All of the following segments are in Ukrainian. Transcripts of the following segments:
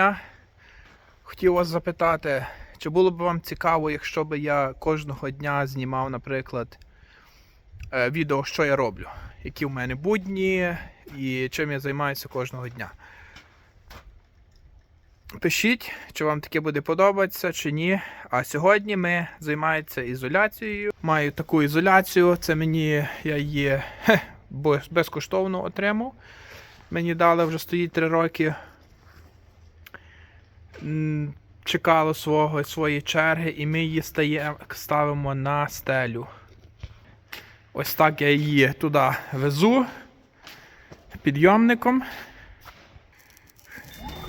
Я хотів вас запитати, чи було б вам цікаво, якщо б я кожного дня знімав, наприклад, е, відео, що я роблю, які в мене будні і чим я займаюся кожного дня. Пишіть, чи вам таке буде подобатися, чи ні. А сьогодні ми займаємося ізоляцією. Маю таку ізоляцію, це мені я її хе, безкоштовно отримав. Мені дали вже стоїть 3 роки чекало свого, своєї черги, і ми її ставимо на стелю. Ось так я її туди везу підйомником.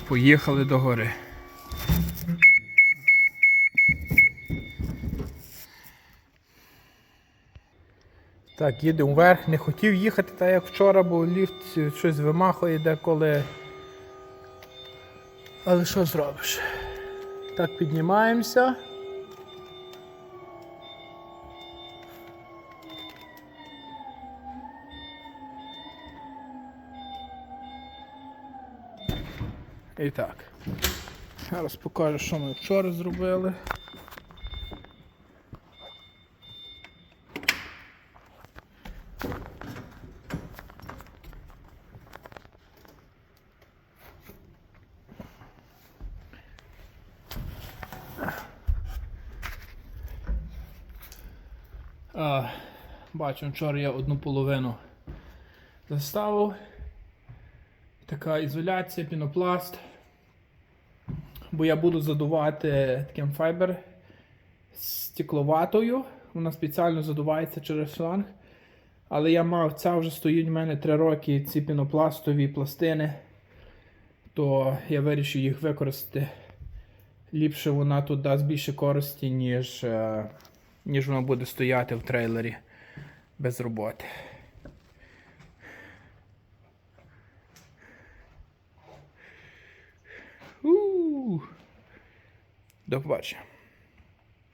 Поїхали до гори. Так, їдемо вверх. Не хотів їхати, так як вчора, бо ліфт щось вимахує деколи. Але що зробиш? Так, піднімаємося. І так. Зараз покажу, що ми вчора зробили. А, бачимо, вчора я одну половину заставив. Така ізоляція, пінопласт. Бо я буду задувати таким файбер стекловатою. Вона спеціально задувається через шланг. Але я мав, ця вже стоїть в мене 3 роки ці пінопластові пластини. То я вирішив їх використати. Ліпше вона тут дасть більше користі, ніж, е, ніж воно буде стояти в трейлері без роботи. У. До побачення.